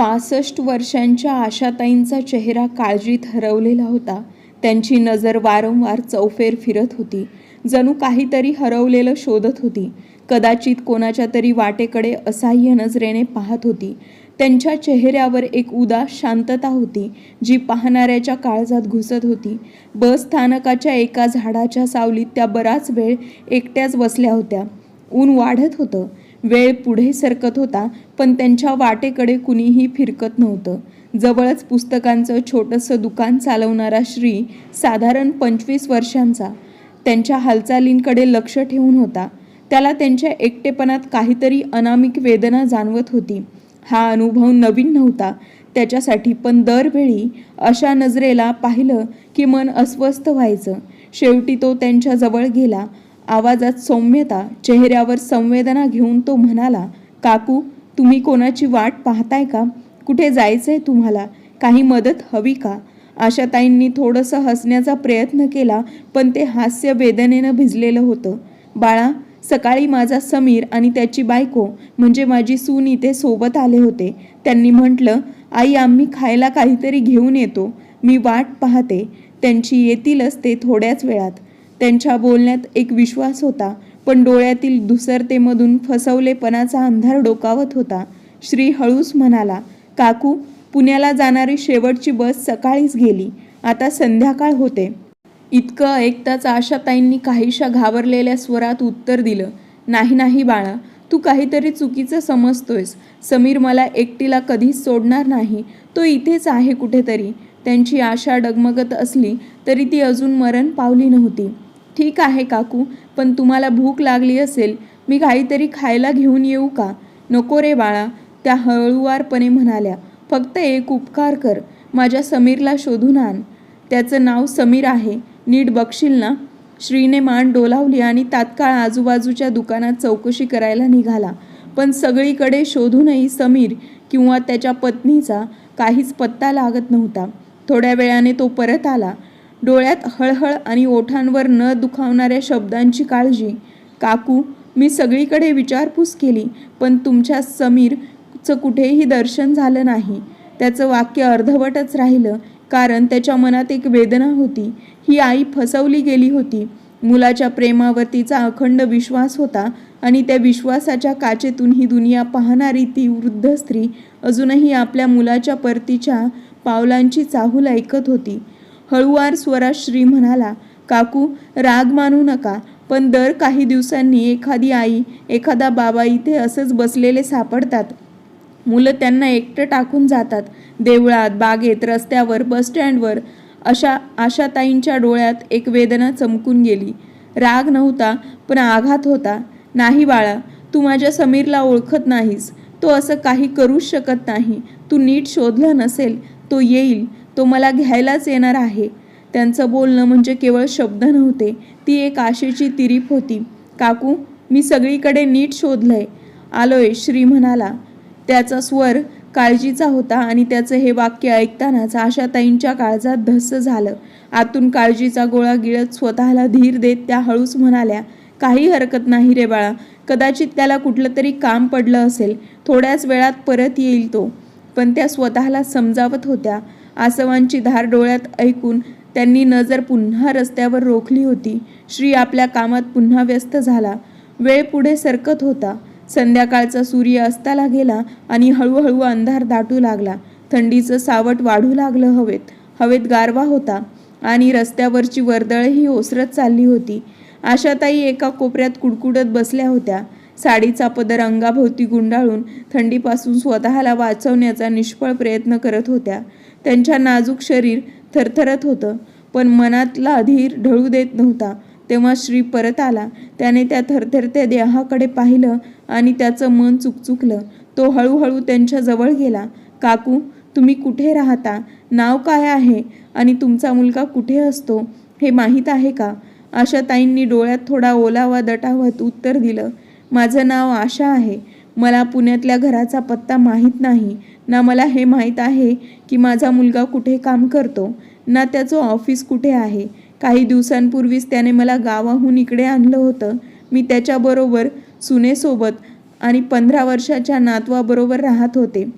पासष्ट वर्षांच्या आशाताईंचा चेहरा काळजीत हरवलेला होता. त्यांची नजर वारंवार चौफेर फिरत होती. जणू काहीतरी हरवलेलं शोधत होती. कदाचित कोणाच्या तरी वाटेकडे असह्य नजरेने पाहत होती. त्यांच्या चेहऱ्यावर एक उदास शांतता होती जी पाहणाऱ्याच्या काळजात घुसत होती. बस स्थानकाच्या एका झाडाच्या सावलीत त्या बराच वेळ एकट्याच बसल्या होत्या. ऊन वाढत होतं. वेळ पुढे सरकत होता पण त्यांच्या वाटेकडे कुणीही फिरकत नव्हतं. जवळच पुस्तकांचं छोटंसं दुकान चालवणारा श्री साधारण पंचवीस वर्षांचा. त्यांच्या हालचालींकडे लक्ष ठेवून होता. त्याला त्यांच्या एकटेपणात काहीतरी अनामिक वेदना जाणवत होती. हा अनुभव नवीन नव्हता. त्याच्यासाठी पण दरवेळी अशा नजरेला पाहिलं की मन अस्वस्थ व्हायचं. शेवटी तो त्यांच्याजवळ गेला. आवाजात सौम्यता चेहऱ्यावर संवेदना घेऊन तो म्हणाला काकू तुम्ही कोणाची वाट पाहताय का? कुठे जायचंय तुम्हाला? काही मदत हवी का? आशाताईंनी थोडंसं हसण्याचा प्रयत्न केला पण ते हास्य वेदनेनं भिजलेलं होतं. बाळा सकाळी माझा समीर आणि त्याची बायको म्हणजे माझी सून इथे सोबत आले होते. त्यांनी म्हटलं आई आम्ही खायला काहीतरी घेऊन येतो. मी वाट पाहते. त्यांची येतीलच ते थोड्याच वेळात. त्यांच्या बोलण्यात एक विश्वास होता पण डोळ्यातील दुसरतेमधून फसवलेपणाचा अंधार डोकावत होता. श्री हळूस म्हणाला काकू पुण्याला जाणारी शेवटची बस सकाळीच गेली. आता संध्याकाळ होते. इतकं ऐकताच आशाताईंनी काहीशा घाबरलेल्या स्वरात उत्तर दिलं नाही नाही बाळा तू काहीतरी चुकीचं समजतोयस. समीर मला एकटीला कधीच सोडणार नाही. तो इथेच आहे कुठेतरी. त्यांची आशा डगमगत असली तरी ती अजून मरण पावली नव्हती. ठीक आहे काकू पण तुम्हाला भूक लागली असेल मी काहीतरी खायला घेऊन येऊ का? नको रे बाळा त्या हळुवारपणे म्हणाल्या. फक्त एक उपकार कर माझ्या समीरला शोधून आण. त्याचं नाव समीर आहे नीट बघशील ना? श्रीने मान डोलावली आणि तात्काळ आजूबाजूच्या दुकानात चौकशी करायला निघाला. पण सगळीकडे शोधूनही समीर किंवा त्याच्या पत्नीचा काहीच पत्ता लागत नव्हता. थोड्या वेळाने तो परत आला. डोळ्यात हळहळ आणि ओठांवर न दुखावणाऱ्या शब्दांची काळजी. काकू मी सगळीकडे विचारपूस केली पण तुमच्या समीरचं कुठेही दर्शन झालं नाही. त्याचं वाक्य अर्धवटच राहिलं कारण त्याच्या मनात एक वेदना होती. ही आई फसवली गेली होती. मुलाच्या प्रेमावर तिचा अखंड विश्वास होता आणि त्या विश्वासाच्या काचेतून ही दुनिया पाहणारी ती वृद्ध स्त्री अजूनही आपल्या मुलाच्या परतीच्या पावलांची चाहूल ऐकत होती. हळुवार स्वरात श्री म्हणाला काकू राग मानू नका पण दर काही दिवसांनी एखादी आई एखादा बाबा इथे असंच बसलेले सापडतात. मुलं त्यांना एकटं टाकून जातात देवळात बागेत रस्त्यावर बसस्टँडवर अशा आशाताईंच्या डोळ्यात एक वेदना चमकून गेली. राग नव्हता पण आघात होता. नाही बाळा तू माझ्या समीरला ओळखत नाहीस. तो असं काही करूच शकत नाही. तू नीट शोधलं नसेल तो येईल. तो मला घ्यायलाच येणार आहे. त्यांचं बोलणं म्हणजे केवळ शब्द नव्हते ती एक आशेची तिरीप होती. काकू मी सगळीकडे नीट शोधलंय. आलोय श्री म्हणाला. त्याचा स्वर काळजीचा होता आणि त्याचं हे वाक्य ऐकतानाच आशाताईंच्या काळजात धस्स झालं. आतून काळजीचा गोळा गिळत स्वतःला धीर देत त्या हळूच म्हणाल्या काही हरकत नाही रे बाळा. कदाचित त्याला कुठलं तरी काम पडलं असेल. थोड्याच वेळात परत येईल तो. पण त्या स्वतःला समजावत होत्या. आसवांची धार डोळ्यात ऐकून त्यांनी नजर पुन्हा रस्त्यावर रोखली होती. श्री आपल्या कामात पुन्हा व्यस्त झाला. वेळ पुढे सरकत होता. संध्याकाळचा सूर्य अस्ताला गेला आणि हळूहळू अंधार दाटू लागला. थंडीचं सावट वाढू लागलं हवेत. हवेत गारवा होता आणि रस्त्यावरची वर्दळही ओसरत चालली होती. आशाताई एका कोपऱ्यात कुडकुडत बसल्या होत्या. साडीचा पदर अंगाभोवती गुंडाळून थंडीपासून स्वतःला वाचवण्याचा निष्फळ प्रयत्न करत होत्या. त्यांच्या नाजूक शरीर थरथरत होतं पण मनातला धीर ढळू देत नव्हता. तेव्हा श्री परत आला. त्याने त्या थरथरत्या देहाकडे पाहिलं आणि त्याचं मन चुकचुकलं. तो हळूहळू त्यांच्या जवळ गेला. काकू तुम्ही कुठे राहता? नाव काय आहे? आणि तुमचा मुलगा कुठे असतो? हे माहीत आहे का? आशा ताईंनी डोळ्यात थोडा ओलावा दटावत उत्तर दिलं. माझं नाव आशा आहे. मला पुण्यातल्या घराचा पत्ता माहीत नाही. ना मला हे माहीत आहे की माझा मुलगा कुठे काम करतो. ना त्याचं ऑफिस कुठे आहे. काही दिवसांपूर्वीच त्याने मला गावाहून इकडे आणलं होतं. मी त्याच्याबरोबर सुनेसोबत आणि पंधरा वर्षाच्या नातवाबरोबर राहत होते.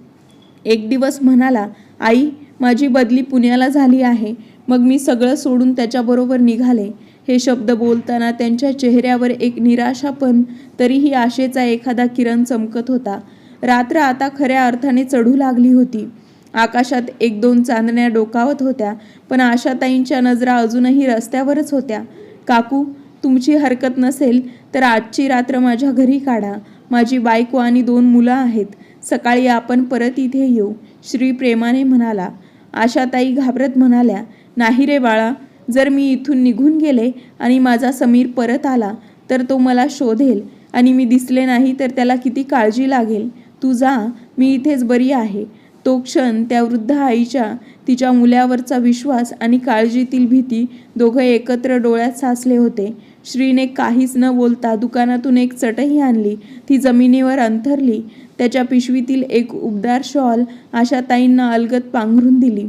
एक दिवस म्हणाला आई माझी बदली पुण्याला झाली आहे. मग मी सगळं सोडून त्याच्याबरोबर निघाले. हे शब्द बोलताना त्यांच्या चेहऱ्यावर एक निराशा पण तरीही आशेचा एखादा किरण चमकत होता. रात्र आता खऱ्या अर्थाने चढू लागली होती. आकाशात एक दोन चांदण्या डोकावत होत्या पण आशाताईंच्या नजरा अजूनही रस्त्यावरच होत्या. काकू तुमची हरकत नसेल तर आजची रात्र माझ्या घरी काढा. माझी बायको आणि दोन मुलं आहेत. सकाळी आपण परत इथे येऊ श्री प्रेमाने म्हणाला. आशाताई घाबरत म्हणाल्या नाही रे बाळा जर मी इथून निघून गेले आणि माझा समीर परत आला तर तो मला शोधेल आणि मी दिसले नाही तर त्याला किती काळजी लागेल? तू जा मी इथेच बरी आहे. तो क्षण त्या वृद्ध आईच्या तिच्या मुलावरचा विश्वास आणि काळजीतील भीती दोघं एकत्र डोळ्यात साचले होते. श्रीने काहीच न बोलता दुकानातून एक चटही आणली ती जमिनीवर अंथरली. त्याच्या पिशवीतील एक उबदार शॉल आशाताईंना अलगत पांघरून दिली.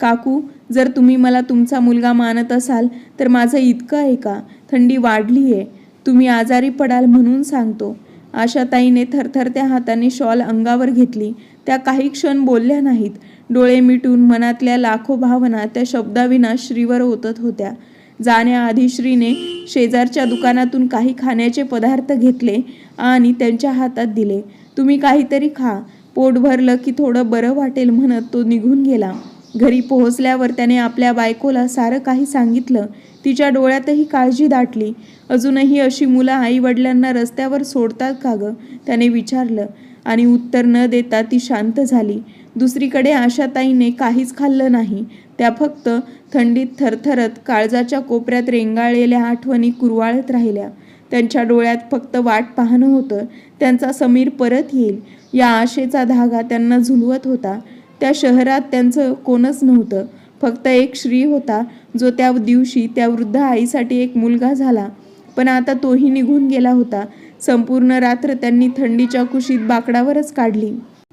काकू जर तुम्ही मला तुमचा मुलगा मानत असाल तर माझं इतकं आहे का? थंडी वाढली आहे. तुम्ही आजारी पडाल म्हणून सांगतो. आशाताईने थरथरत्या हाताने शॉल अंगावर घेतली. त्या काही क्षण बोलल्या नाहीत. डोळे मिटून मनातल्या लाखो भावना त्या शब्दाविना श्रीवर ओतत होत्या. जाण्याआधी श्रीने शेजारच्या दुकानातून काही खाण्याचे पदार्थ घेतले आणि त्यांच्या हातात दिले. तुम्ही काहीतरी खा. पोट भरलं की थोडं बरं वाटेल म्हणत तो निघून गेला. घरी पोहोचल्यावर त्याने आपल्या बायकोला सारं काही सांगितलं. तिच्या डोळ्यातही काळजी दाटली. अजूनही अशी मुलं आईवडिलांना रस्त्यावर सोडतात का गं? त्याने विचारलं. आणि उत्तर न देता ती शांत झाली. दुसरीकडे आशाताईने काहीच खाल्लं नाही. त्या फक्त थंडीत थरथरत काळजाच्या कोपऱ्यात रेंगाळलेल्या आठवणी कुरवाळत राहिल्या. त्यांच्या डोळ्यात फक्त वाट पाहणं होतं. त्यांचा समीर परत येईल. या आशेचा धागा त्यांना झुलवत होता. त्या शहरात त्यांचं कोणच नव्हतं. फक्त एक श्री होता जो त्या दिवशी त्या वृद्ध आईसाठी एक मुलगा झाला. पण आता तोही निघून गेला होता. संपूर्ण रात्र त्यांनी थंडीच्या कुशीत बाकडावरच काढली.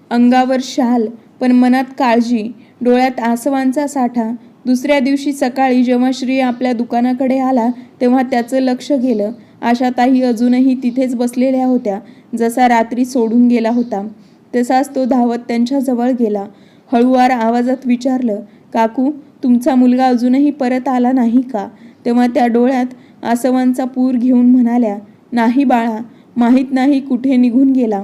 अंगावर शाल पण मनात काळजी डोळ्यात आसवांचा साठा. दुसऱ्या दिवशी सकाळी जेव्हा श्री आपल्या दुकानाकडे आला तेव्हा त्याचं लक्ष गेलं. आशाताई अजूनही तिथेच बसलेल्या होत्या जसा रात्री सोडून गेला होता. तसाच तो धावत त्यांच्याजवळ गेला. हळुवार आवाजात विचारलं काकू तुमचा मुलगा अजूनही परत आला नाही का? तेव्हा त्या डोळ्यात आसवांचा पूर घेऊन म्हणाल्या नाही बाळा माहीत नाही कुठे निघून गेला.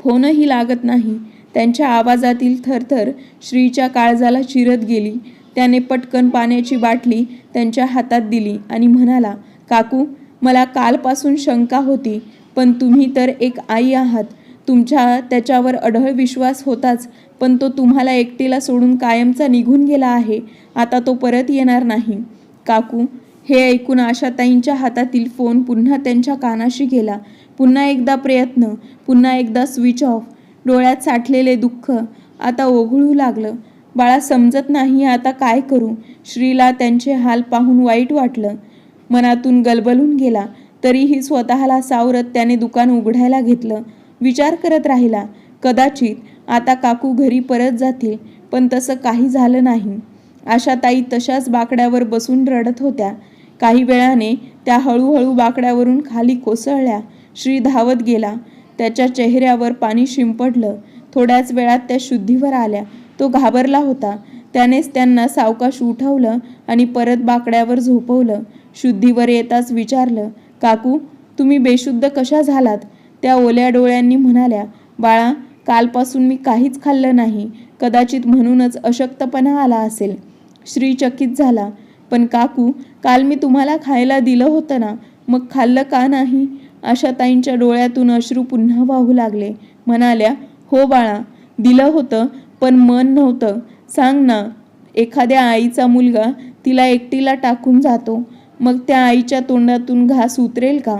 फोनही लागत नाही. त्यांच्या आवाजातील थरथर श्रीच्या काळजाला चिरत गेली. त्याने पटकन पाण्याची बाटली त्यांच्या हातात दिली आणि म्हणाला काकू मला कालपासून शंका होती पण तुम्ही तर एक आई आहात. तुमच्या त्याच्यावर अढळ विश्वास होताच पण तो तुम्हाला एकटीला सोडून कायमचा निघून गेला आहे. आता तो परत येणार नाही. काकू हे ऐकून आशाताईंच्या हातातील फोन पुन्हा त्यांच्या कानाशी गेला. पुन्हा एकदा प्रयत्न पुन्हा एकदा स्विच ऑफ. डोळ्यात साठलेले दुःख आता ओघळू लागलं. बाळा समजत नाही आता काय करू. श्रीला त्यांचे हाल पाहून वाईट वाटलं. मनातून गलबलून गेला. तरीही स्वतःला सावरत त्याने दुकान उघडायला घेतलं. विचार करत राहिला कदाचित आता काकू घरी परत जातील पण तसं काही झालं नाही. आशाताई तशाच बाकड्यावर बसून रडत होत्या. काही वेळाने त्या हळूहळू बाकड्यावरून खाली कोसळल्या. श्री धावत गेला. त्याच्या चेहऱ्यावर पाणी शिंपडलं. थोड्याच वेळात त्या शुद्धीवर आल्या. तो घाबरला होता. त्यानेच त्यांना सावकाश उठवलं आणि परत बाकड्यावर झोपवलं. शुद्धीवर येताच विचारलं काकू तुम्ही बेशुद्ध कशा झालात? त्या ओल्या डोळ्यांनी म्हणाल्या बाळा कालपासून मी काहीच खाल्लं नाही. कदाचित म्हणूनच अशक्तपणा आला असेल. श्री चकित झाला. पण काकू काल मी तुम्हाला खायला दिलं होतं ना? मग खाल्लं का नाही? आशाताईंच्या डोळ्यातून अश्रू पुन्हा वाहू लागले. म्हणाल्या हो बाळा दिलं होतं पण मन नव्हतं. सांग ना एखाद्या आईचा मुलगा तिला एकटीला टाकून जातो. मग त्या आईच्या तोंडातून घास उतरेल का?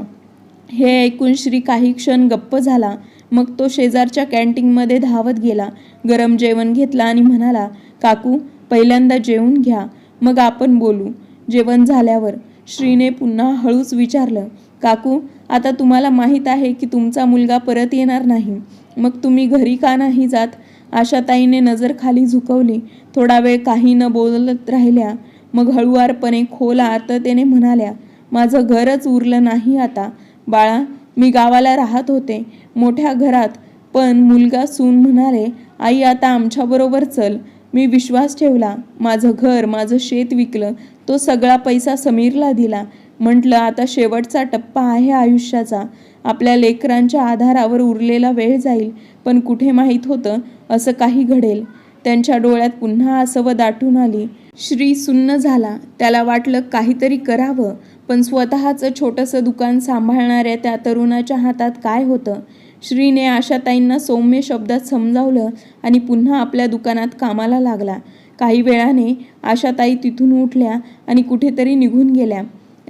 हे ऐकून श्री काही क्षण गप्प झाला. मग तो शेजारच्या कॅन्टीनमध्ये धावत गेला. गरम जेवण घेतला आणि म्हणाला काकू पहिल्यांदा जेवून घ्या. मग आपण बोलू. जेवण झाल्यावर श्रीने पुन्हा हळूच विचारलं काकू आता तुम्हाला माहीत आहे की तुमचा मुलगा परत येणार नाही. मग तुम्ही घरी का नाही जात? आशाताईने नजर खाली झुकवली. थोडा वेळ काही न बोलत राहिल्या. मग हळुवारपणे खोल आर्ततेने म्हणाल्या माझं घरच उरलं नाही आता. बाळा मी गावाला राहत होते मोठ्या घरात. पण मुलगा सून म्हणाले आई आता आमच्याबरोबर चल. मी विश्वास ठेवला. माझं घर माझं शेत विकलं. तो सगळा पैसा समीरला दिला. म्हटलं आता शेवटचा टप्पा आहे आयुष्याचा. आपल्या लेकरांच्या आधारावर उरलेला वेळ जाईल. पण कुठे माहीत होतं असं काही घडेल. त्यांच्या डोळ्यात पुन्हा आसवं दाटून आली. श्री सुन्न झाला. त्याला वाटलं काहीतरी करावं. पण स्वतःचं छोटंसं दुकान सांभाळणाऱ्या त्या तरुणाच्या हातात काय होतं? श्रीने आशाताईंना सौम्य शब्दात समजावलं आणि पुन्हा आपल्या दुकानात कामाला लागला. काही वेळाने आशाताई तिथून उठल्या आणि कुठेतरी निघून गेल्या.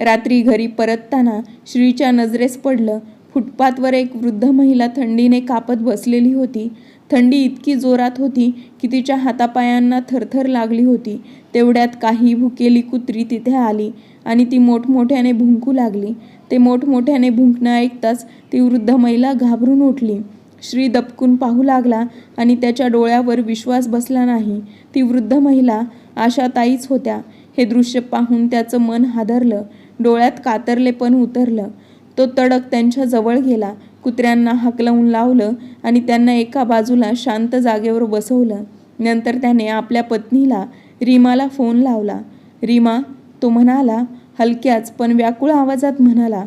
रात्री घरी परतताना श्रीच्या नजरेस पडलं. फुटपाथवर एक वृद्ध महिला थंडीने कापत बसलेली होती. थंडी इतकी जोरात होती की तिच्या हातापायांना थरथर लागली होती. तेवढ्यात काही भुकेली कुत्री तिथे आली आणि ती मोठमोठ्याने भुंकू लागली. ते मोठमोठ्याने भुंकणं ऐकताच ती वृद्ध महिला घाबरून उठली. श्री दपकून पाहू लागला आणि त्याच्या डोळ्यावर विश्वास बसला नाही. ती वृद्ध महिला आशाताईच होत्या. हे दृश्य पाहून त्याचं मन हादरलं. डोळ्यात कातरले पण उतरलं. तो तडक त्यांच्या जवळ गेला. कुत्र्यांना हकलवून लावलं आणि त्यांना एका बाजूला शांत जागेवर बसवलं. नंतर त्याने आपल्या पत्नीला रीमाला फोन लावला. रीमा तो म्हणाला हलक्याच पण व्याकुळ आवाजात म्हणाला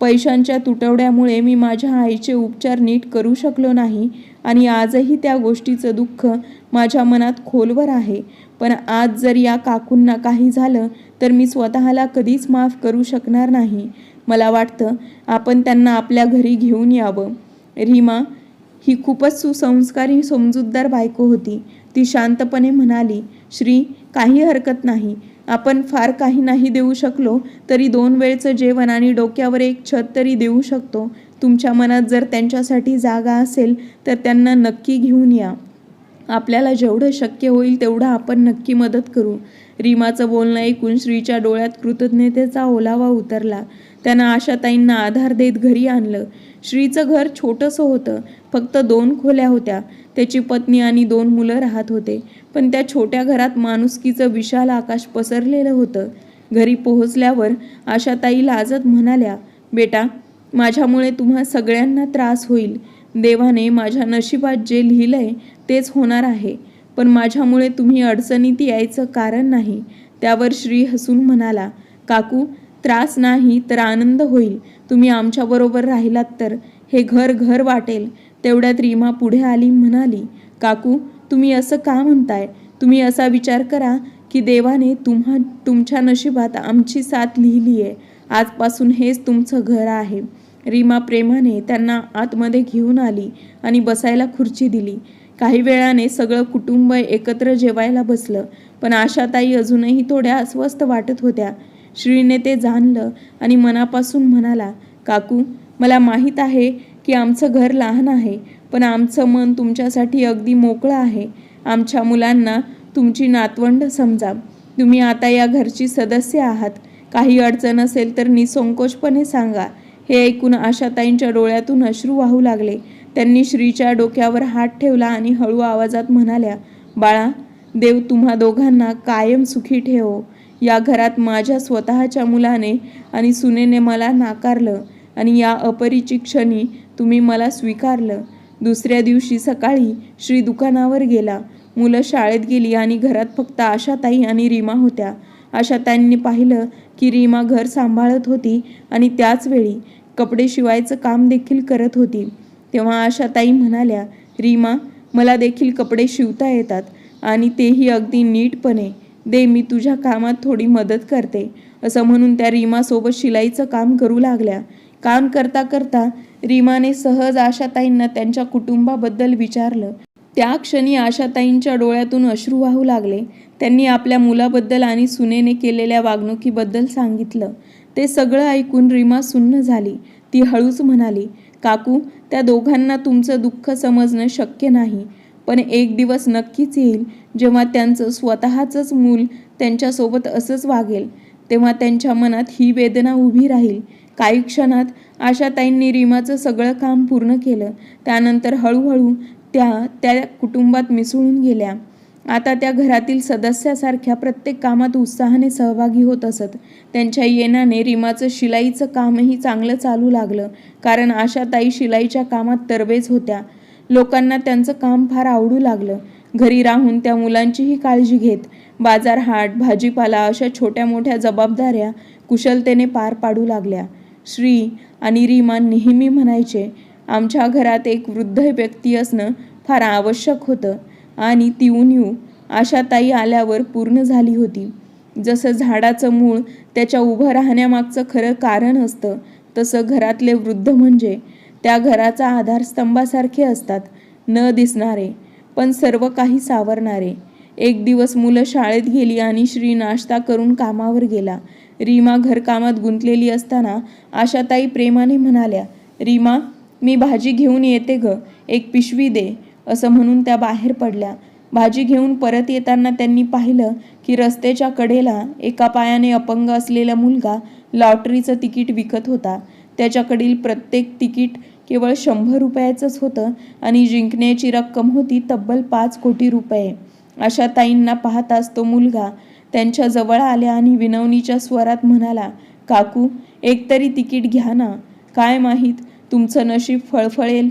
पैशांच्या तुटवड्यामुळे मी माझ्या आईचे उपचार नीट करू शकलो नाही आणि आजही त्या गोष्टीचं दुःख माझ्या मनात खोलवर आहे. पण आज जर या काकूंना काही झालं तर मी स्वतःला कधीच माफ करू शकणार नाही. मला वाटतं आपण त्यांना आपल्या घरी घेऊन यावं. रीमा ही खूपच सुसंस्कारी समजूतदार बायको होती. ती शांतपणे म्हणाली श्री काही हरकत नाही. आपण फार काही नाही देऊ शकलो तरी दोन वेळचं जेवण आणि डोक्यावर एक छत तरी देऊ शकतो. तुमच्या मनात जर त्यांच्यासाठी जागा असेल तर त्यांना नक्की घेऊन या. आपल्याला जेवढं शक्य होईल तेवढं आपण नक्की मदत करू. रीमाचं बोलणं ऐकून श्रीच्या डोळ्यात कृतज्ञतेचा ओलावा उतरला. त्यानं आशाताईंना आधार देत घरी आणलं. श्रीचं घर छोटंसं होतं. फक्त दोन खोल्या होत्या. त्याची पत्नी आणि दोन मुलं राहत होते. पण त्या छोट्या घरात माणुसकीचं विशाल आकाश पसरलेलं होतं. घरी पोहोचल्यावर आशाताई लाजत म्हणाल्या बेटा माझ्यामुळे तुम्हा सगळ्यांना त्रास होईल. देवाने माझ्या नशिबात जे लिहिलंय तेच होणार आहे. पण माझ्यामुळे तुम्ही अडचणीत यायचं कारण नाही. त्यावर श्री हसून म्हणाला काकू त्रास नाही तर आनंद होईल. तुम्ही आमच्याबरोबर राहिलात तर हे घर घर वाटेल. तेवढ्यात रीमा पुढे आली म्हणाली काकू तुम्ही असं का म्हणताय? तुम्ही असा विचार करा की देवाने तुम्हा तुमच्या नशिबात आमची साथ लिहिली आहे आजपासून हेच तुमचं घर आहे. रीमा प्रेमाने त्यांना आतमध्ये घेऊन आली आणि बसायला खुर्ची दिली. काही वेळाने सगळं कुटुंब एकत्र जेवायला बसलं पण आशाताई अजूनही थोड्या अस्वस्थ वाटत होत्या. श्रीने ते जाणलं आणि मनापासून म्हणाला काकू मला माहीत आहे की आमचं घर लहान आहे पण आमचं मन तुमच्यासाठी अगदी मोकळं आहे. आमच्या मुलांना तुमची नातवंड समजा. तुम्ही आता या घरची सदस्य आहात. काही अडचण असेल तर निसंकोचपणे सांगा. हे ऐकून आशाताईंच्या डोळ्यातून अश्रू वाहू लागले. त्यांनी श्रीच्या डोक्यावर हात ठेवला आणि हळू आवाजात म्हणाल्या बाळा देव तुम्हा दोघांना कायम सुखी ठेवो. या घरात माझ्या स्वतःच्या मुलाने आणि सुनेने मला नाकारलं आणि या अपरिचित क्षणी तुम्ही मला स्वीकारलं. दुसऱ्या दिवशी सकाळी श्री दुकानावर गेला. मुलं शाळेत गेली आणि घरात फक्त आशाताई आणि रीमा होत्या. आशाताईंनी पाहिलं की रीमा घर सांभाळत होती आणि त्याच वेळी कपडे शिवायचं काम देखील करत होती. तेव्हा आशाताई म्हणाल्या रीमा मला देखील कपडे शिवता येतात आणि तेही अगदी नीटपणे. दे मी तुझ्या कामात थोडी मदत करते. असं म्हणून त्या रीमासोबत शिलाईचं काम करू लागल्या. काम करता करता रीमाने सहज आशाताईंना त्यांच्या कुटुंबाबद्दल विचारलं. त्या क्षणी आशाताईंच्या डोळ्यातून अश्रू वाहू लागले. त्यांनी आपल्या मुलाबद्दल आणि सुनेने केलेल्या वागणुकीबद्दल सांगितलं. ते सगळं ऐकून रीमा सुन्न झाली. ती हळूच म्हणाली काकू त्या दोघांना तुमचं दुःख समजणं शक्य नाही. पण एक दिवस नक्कीच येईल जेव्हा त्यांचं स्वतःचंच मूल त्यांच्यासोबत असंच वागेल. तेव्हा त्यांच्या मनात ही वेदना उभी राहील. काही क्षणात आशाताईंनी रीमाचं सगळं काम पूर्ण केलं. त्यानंतर हळूहळू त्या त्या कुटुंबात मिसळून गेल्या. आता त्या घरातील सदस्यासारख्या प्रत्येक कामात उत्साहाने सहभागी होत असत. त्यांच्या येण्याने रीमाचं शिलाईचं कामही चांगलं चालू लागलं कारण आशाताई शिलाईच्या कामात तरवेज होत्या. लोकांना त्यांचं काम फार आवडू लागलं. घरी राहून त्या मुलांचीही काळजी घेत बाजार हाट भाजीपाला अशा छोट्या मोठ्या जबाबदाऱ्या कुशलतेने पार पाडू लागल्या. श्री आणि रीमा नेहमी म्हणायचे आमच्या घरात एक वृद्ध व्यक्ती असणं फार आवश्यक होतं आणि ती उन्यू आशाताई आल्यावर पूर्ण झाली होती. जसं झाडाचं मूळ त्याच्या उभं राहण्यामागचं खरं कारण असतं तसं घरातले वृद्ध म्हणजे त्या घराचा आधारस्तंभासारखे असतात न दिसणारे पण सर्व काही सावरणारे. एक दिवस मुलं शाळेत गेली आणि श्री नाश्ता करून कामावर गेला. रीमा घरकामात गुंतलेली असताना आशाताई प्रेमाने म्हणाल्या रीमा मी भाजी घेऊन येते ग एक पिशवी दे असं म्हणून त्या बाहेर पडल्या. भाजी घेऊन परत येताना त्यांनी पाहिलं की रस्त्याच्या कडेला एका पायाने अपंग असलेला मुलगा लॉटरीचं तिकीट विकत होता. त्याच्याकडील प्रत्येक तिकीट केवळ शंभर रुपयाचंच होतं आणि जिंकण्याची रक्कम होती तब्बल पाच कोटी रुपये. अशा ताईंना पाहताच तो मुलगा त्यांच्या जवळ आल्या आणि विनवणीच्या स्वरात म्हणाला काकू एकतरी तिकीट घ्या ना. काय माहीत तुमचं नशीब फळफळेल.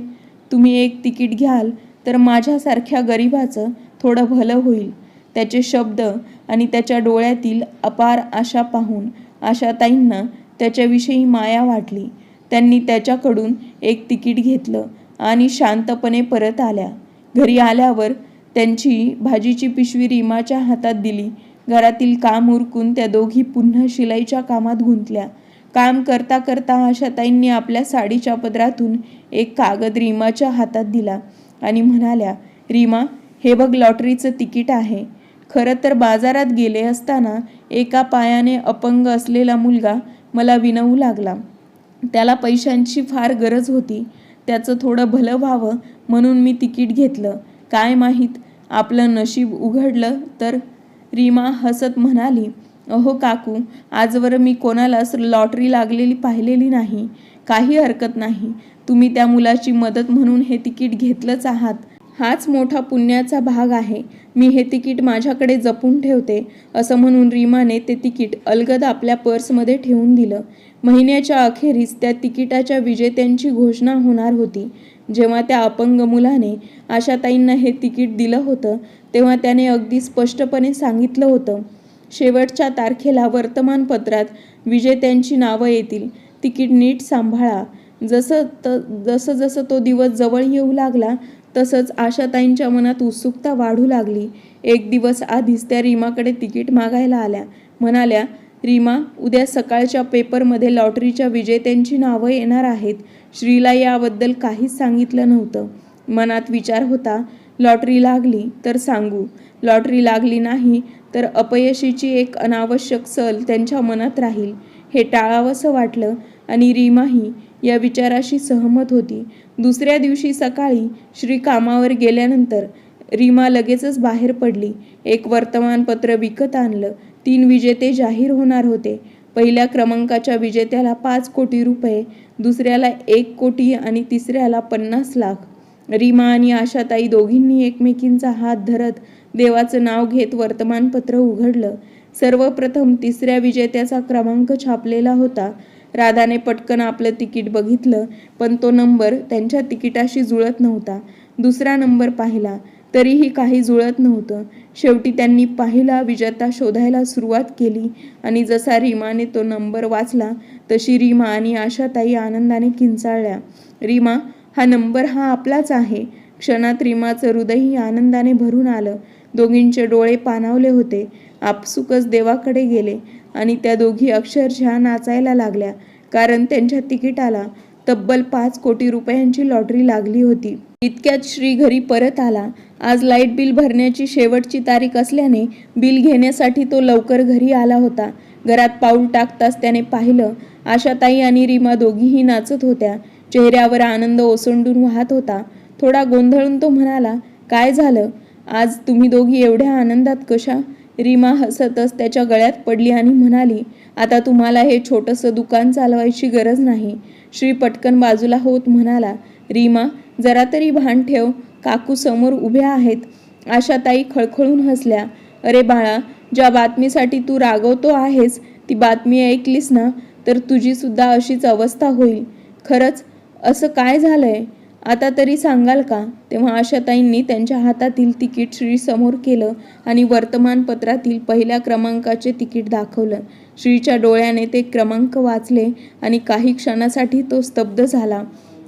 तुम्ही एक तिकीट घ्याल तर माझ्यासारख्या गरिबाचं थोडं भलं होईल. त्याचे शब्द आणि त्याच्या डोळ्यातील अपार आशा पाहून आशाताईंना त्याच्याविषयी माया वाटली. त्यांनी त्याच्याकडून एक तिकीट घेतलं आणि शांतपणे परत आल्या. घरी आल्यावर त्यांची भाजीची पिशवी रीमाच्या हातात दिली घरातील काम उरकून त्या दोघी पुन्हा शिलाईच्या कामात गुंतल्या. काम करता करता आशाताईंनी आपल्या साडीच्या पदरातून एक कागद रीमाच्या हातात दिला आणि म्हणाल्या रीमा हे बघ लॉटरीचं तिकीट आहे. खरं तर बाजारात गेले असताना एका पायाने अपंग असलेला मुलगा मला विनवू लागला. त्याला पैशांची फार गरज होती. त्याचं थोडं भलं व्हावं म्हणून मी तिकीट घेतलं. काय माहीत आपलं नशीब उघडलं तर रीमा हसत म्हणाली अहो काकू आजवर मी कोणालाच लॉटरी लागलेली पाहिलेली नाही. काही हरकत नाही. तुम्ही त्या मुलाची मदत म्हणून हे तिकीट घेतलंच आहात. हाच मोठा पुण्याचा भाग आहे. मी हे तिकीट माझ्याकडे जपून ठेवते. असं म्हणून रीमाने ते तिकीट अलगद आपल्या पर्समध्ये ठेवून दिलं. महिन्याच्या अखेरीस त्या तिकिटाच्या विजेत्यांची घोषणा होणार होती. जेव्हा त्या अपंग मुलाने आशाताईंना हे तिकीट दिलं होतं तेव्हा त्याने अगदी स्पष्टपणे सांगितलं होतं शेवटच्या तारखेला वर्तमानपत्रात विजेत्यांची नावं येतील. तिकीट नीट सांभाळा. जसं त जसं जसं तो दिवस जवळ येऊ लागला तसंच आशाताईंच्या मनात उत्सुकता वाढू लागली. एक दिवस आधीच त्या रीमाकडे तिकीट मागायला आल्या. म्हणाल्या रीमा उद्या सकाळच्या पेपरमध्ये लॉटरीच्या विजेत्यांची नावं येणार आहेत. श्रीला याबद्दल काहीच सांगितलं नव्हतं. मनात विचार होता लॉटरी लागली तर सांगू. लॉटरी लागली नाही तर अपयशीची एक अनावश्यक सल त्यांच्या मनात राहील. हे टाळावंसं वाटलं आणि रीमाही या विचाराशी सहमत होती. दुसऱ्या दिवशी सकाळी श्री कामावर गेल्यानंतर रीमा लगेचच बाहेर पडली. एक वर्तमानपत्र विकत आणलं. तीन विजेते जाहीर होणार होते. पहिल्या क्रमांकाच्या विजेत्याला पाच कोटी रुपये दुसऱ्याला एक कोटी आणि तिसऱ्याला पन्नास लाख. रीमा आणि आशाताई दोघींनी एकमेकींचा हात धरत देवाचं नाव घेत वर्तमानपत्र उघडलं. सर्वप्रथम तिसऱ्या विजेत्याचा क्रमांक छापलेला होता. राधाने पटकन आपलं तिकीट बघितलं पण तो नंबर त्यांच्या तिकिटाशी जुळत नव्हता. दुसरा नंबर पाहिला. तरीही काही जुळत नव्हतं. शेवटी त्यांनी पाहिला विजेता शोधायला सुरुवात केली आणि जसा रीमाने तो नंबर वाचला तशी रीमा आणि आशाताई आनंदाने किंचाळल्या. रीमा हा नंबर हा आपलाच आहे. क्षणात रीमाचं हृदयही आनंदाने भरून आलं. दोघींचे डोळे पाणावले होते. आपसुकच देवाकडे गेले आणि त्या दोघी अक्षरशः नाचायला लागल्या कारण त्यांच्या तिकिटाला तब्बल पाच कोटी रुपयांची लॉटरी लागली होती. इतक्यात श्री घरी परत आला. आज लाइट बिल भरण्याची शेवटची तारीख असल्याने बिल घेण्यासाठी तो लवकर घरी आला होता. घरात पाऊल टाकताच त्याने पाहिलं. आशाताई आणि रीमा दोघीही नाचत होत्या. चेहऱ्यावर आनंद ओसंडून वाहत होता. थोडा गोंधळून तो म्हणाला काय झालं? आज तुम्ही दोघी एवढ्या आनंदात कशा? रीमा हसतच त्याच्या गळ्यात पडली आणि म्हणाली आता तुम्हाला हे छोटंसं दुकान चालवायची गरज नाही. श्री पटकन बाजूला होत म्हणाला रीमा जरा तरी भान ठेव काकू समोर उभ्या आहेत. आशाताई खळखळून हसल्या अरे बाळा ज्या बातमीसाठी तू रागवतो आहेस ती बातमी ऐकलीस ना तर तुझी सुद्धा अशीच अवस्था होईल. खरंच असं काय झालंय? आता तरी सांगाल का? तेव्हा आशाताईंनी त्यांच्या हातातील तिकीट श्रीसमोर केलं आणि वर्तमानपत्रातील पहिल्या क्रमांकाचे तिकीट दाखवलं. श्रीच्या डोळ्याने ते क्रमांक वाचले आणि काही क्षणासाठी तो स्तब्ध झाला.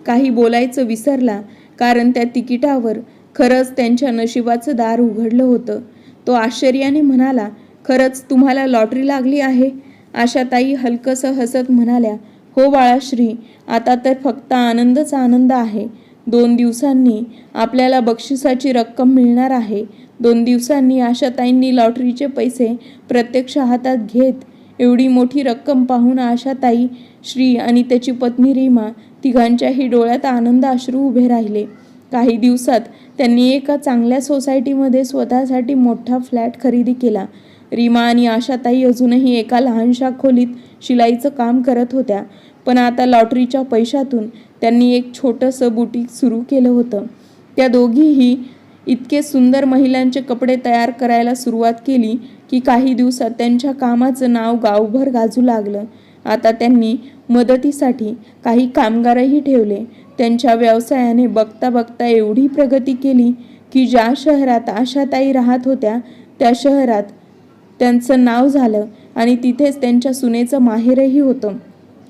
काही बोलायचं विसरला कारण त्या तिकिटावर खरंच त्यांच्या नशिबाचं दार उघडलं होतं. तो आश्चर्याने म्हणाला खरंच तुम्हाला लॉटरी लागली आहे? आशाताई हलकसं हसत म्हणाल्या हो बाळाश्री आता तर फक्त आनंदच आनंद आहे. दोन दिवसांनी आपल्याला बक्षिसाची रक्कम मिळणार आहे. दोन दिवसांनी आशाताईंनी लॉटरीचे पैसे प्रत्यक्ष हातात घेत एवढी मोठी रक्कम पाहून आशाताई श्री आणि त्याची पत्नी रीमा तिघांच्याही डोळ्यात आनंद अश्रू उभे राहिले. काही दिवसात त्यांनी एका चांगल्या सोसायटीमध्ये स्वतःसाठी मोठा फ्लॅट खरेदी केला. रीमा आणि आशाताई अजूनही एका लहानशा खोलीत शिलाईचं काम करत होत्या पण आता लॉटरीच्या पैशातून त्यांनी एक छोटंसं बुटीक सुरू केलं होतं. त्या दोघीही इतके सुंदर महिलांचे कपडे तयार करायला सुरुवात केली की काही दिवसात त्यांच्या कामाचं नाव गावभर गाजू लागलं. आता त्यांनी मदतीसाठी काही कामगारही ठेवले. त्यांच्या व्यवसायाने बघता बघता एवढी प्रगती केली की ज्या शहरात आशाताई राहत होत्या त्या शहरात त्यांचं नाव झालं आणि तिथेच त्यांच्या सुनेचं माहेरही होतं.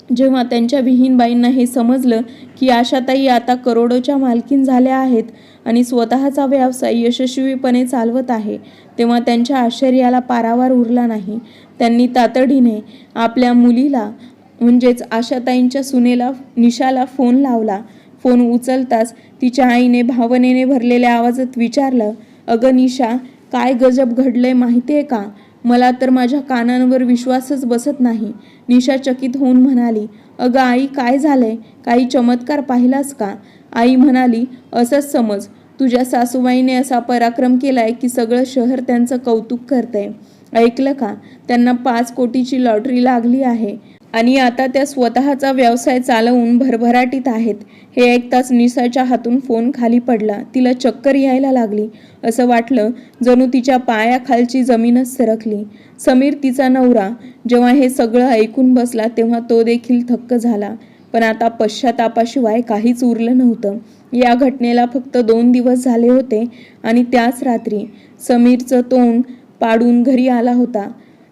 जेव्हा त्यांच्या विहीनबाईंना हे समजलं की आशाताई आता करोडोच्या मालकीन झाल्या आहेत आणि स्वतःचा व्यवसाय यशस्वीपणे चालवत आहे तेव्हा त्यांच्या आश्चर्याला पारावार उरला नाही. त्यांनी तातडीने आपल्या मुलीला म्हणजेच आशाताईंच्या सुनेला निशाला फोन लावला. फोन उचलताच तिच्या आईने भावनेने भरलेल्या आवाजात विचारलं अगं निशा काय गजब घडलंय माहिती आहे का? मला तर माझ्या कानांवर विश्वासच बसत नाही. निशा चकित होऊन म्हणाली अगं आई काय झालंय? काही चमत्कार पाहिलास का? आई म्हणाली असंच समज. तुझ्या सासूबाईने असा पराक्रम केलाय की सगळं शहर त्यांचं कौतुक करतंय. ऐकलं का? त्यांना पाच कोटीची लॉटरी लागली आहे. आणि आता त्या स्वतःचा व्यवसाय चालवून भरभराटीत आहेत. हे ऐकताच निसाच्या हातून फोन खाली पडला. तिला चक्कर यायला लागली. असं वाटलं जणू तिच्या पायाखालची जमीनच सरकली. समीर तिचा नवरा. जेव्हा हे सगळं ऐकून बसला तेव्हा तो देखील थक्क झाला. पण आता पश्चातापाशिवाय काहीच उरलं नव्हतं. या घटनेला फक्त दोन दिवस झाले होते आणि त्याच रात्री समीरचं तोंड पाडून घरी आला होता.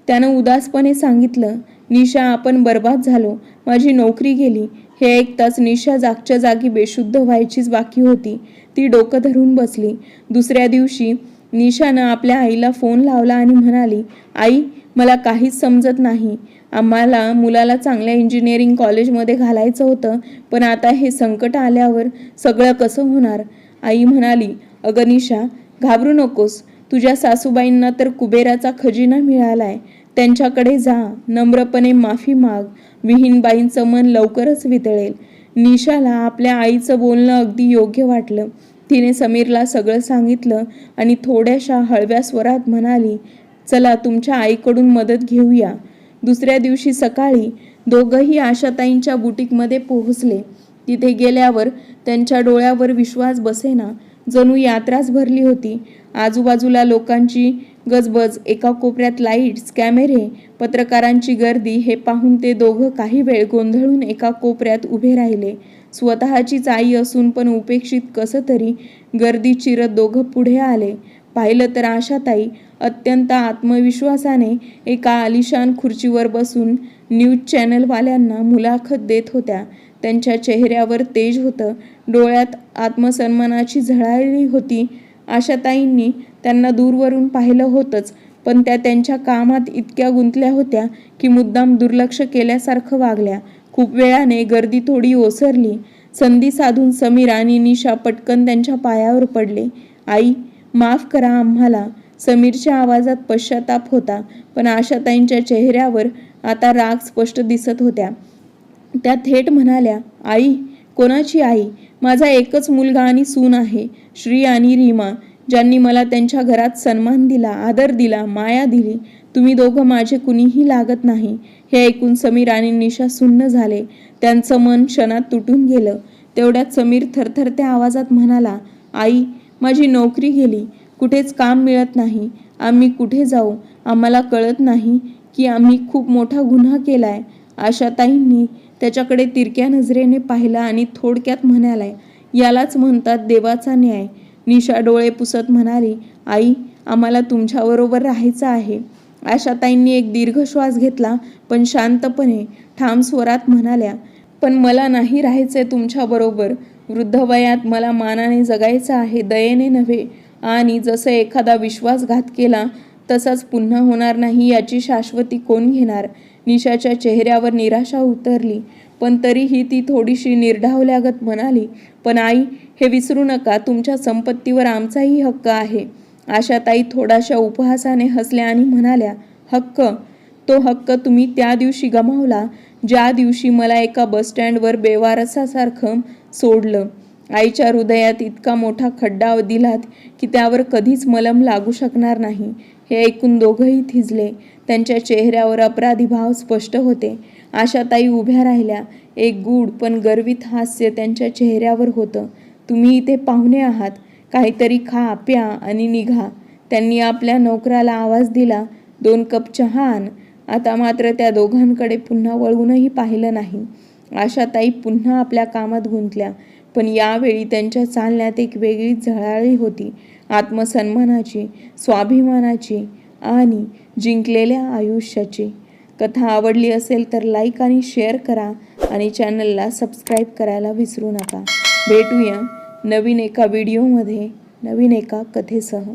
त्यानं उदासपणे सांगितलं निशा आपण बर्बाद झालो. माझी नोकरी गेली. हे ऐकताच निशा जागच्या जागी बेशुद्ध व्हायचीच बाकी होती. ती डोकं धरून बसली. दुसऱ्या दिवशी निशानं आपल्या आईला फोन लावला आणि म्हणाली आई मला काहीच समजत नाही. आम्हाला मुलाला चांगल्या इंजिनिअरिंग कॉलेजमध्ये घालायचं होतं पण आता हे संकट आल्यावर सगळं कसं होणार? आई म्हणाली अगं निशा घाबरू नकोस. तुझ्या सासूबाईंना तर कुबेराचा खजिना मिळालाय. त्यांच्याकडे जा नम्रपणे माफी माग. विहीनबाईंचं मन लवकरच वितळेल. निशाला आपल्या आईचं बोलणं अगदी योग्य वाटलं. तिने समीरला सगळं सांगितलं आणि थोड्याशा हळव्या स्वरात म्हणाली चला तुमच्या आईकडून मदत घेऊया. दुसऱ्या दिवशी सकाळी दोघंही आशाताईंच्या बुटीकमध्ये पोहोचले. तिथे गेल्यावर त्यांच्या डोळ्यावर विश्वास बसेना. जणू यात्राच भरली होती. आजूबाजूला लोकांची गजबज एका कोपऱ्यात लाईट्स कॅमेरे पत्रकारांची गर्दी हे पाहून ते दोघं काही वेळ गोंधळून एका कोपऱ्यात उभे राहिले. स्वतःचीच आई असून पण उपेक्षित कसं तरी गर्दी चिरत दोघं पुढे आले. पाहिलं तर आशाताई अत्यंत आत्मविश्वासाने एका आलिशान खुर्चीवर बसून न्यूज चॅनलवाल्यांना मुलाखत देत होत्या. त्यांच्या चेहऱ्यावर तेज होतं. डोळ्यात आत्मसन्मानाची झळाळी होती. आशाताईंनी त्यांना दूरवरून पाहिलं होतंच पण त्या त्यांच्या कामात इतक्या गुंतल्या होत्या की मुद्दाम दुर्लक्ष केल्यासारखं वागल्या. खूप वेळाने गर्दी थोडी ओसरली. संधी साधून समीर आणि निशा पटकन त्यांच्या पायावर पडले. आई माफ करा आम्हाला. समीरच्या आवाजात पश्चाताप होता पण आशाताईंच्या चेहऱ्यावर आता राग स्पष्ट दिसत होत्या. त्या थेट म्हणाल्या आई कोणाची आई? माझा एकच मुलगा आणि सून आहे श्री आणि रीमा ज्यांनी मला त्यांच्या घरात सन्मान दिला आदर दिला माया दिली. तुम्ही दोघं माझे कुणीही लागत नाही. हे ऐकून समीर आणि निशा सुन्न झाले. त्यांचं मन क्षणात तुटून गेलं. तेवढ्यात समीर थरथरत्या आवाजात म्हणाला आई माझी नोकरी गेली. कुठेच काम मिळत नाही. आम्ही कुठे जाऊ? आम्हाला कळत नाही की आम्ही खूप मोठा गुन्हा केला आहे आशाताईंनी त्याच्याकडे तिरक्या नजरेने पाहिला आणि थोडक्यात म्हणालाय यालाच म्हणतात देवाचा न्याय. निशा डोळे पुसत म्हणाली आई आम्हाला तुमच्याबरोबर राहायचं आहे. आशाताईंनी एक दीर्घ श्वास घेतला पण शांतपणे ठाम स्वरात म्हणाल्या पण मला नाही राहायचंय तुमच्याबरोबर. वृद्ध वयात मला मानाने जगायचं आहे दयेने नव्हे. आणि जसं एखादा विश्वासघात केला तसाच पुन्हा होणार नाही याची शाश्वती कोण घेणार? निशाच्या चेहऱ्यावर निराशा उतरली. पण तरीही ती थोडीशी निर्ढावल्यागत म्हणाली पण आई हे विसरू नका तुमच्या संपत्तीवर आमचाही हक्क आहे. आशाताई थोडाशा उपहासाने हसल्या आणि म्हणाल्या हक्क? तो हक्क तुम्ही त्या दिवशी गमावला ज्या दिवशी मला एका बसस्टँडवर बेवारसासारखं सोडलं. आईच्या हृदयात इतका मोठा खड्डा दिलात की त्यावर कधीच मलम लागू शकणार नाही. हे ऐकून दोघंही थिजले. त्यांच्या चेहऱ्यावर अपराधी भाव स्पष्ट होते. आशाताई उभ्या राहिल्या. एक गूढ पण गर्वित हास्य त्यांच्या चेहऱ्यावर होतं. तुम्ही इथे पाहुणे आहात. काहीतरी खा प्या आणि निघा. त्यांनी आपल्या नोकराला आवाज दिला. दोन कप चहा आण. आता मात्र त्या दोघांकडे पुन्हा वळूनही पाहिलं नाही. आशाताई पुन्हा आपल्या कामात गुंतल्या. पण यावेळी त्यांच्या चालण्यात एक वेगळीच झळाळी होती. आत्मसन्मानाची स्वाभिमानाची आणि जिंकलेल्या आयुष्याची. कथा आवडली असेल तर लाईक आणि शेअर करा आणि चॅनलला सबस्क्राईब करायला विसरू नका. भेटूया नवीन एका व्हिडिओमध्ये नवीन एका कथेसह.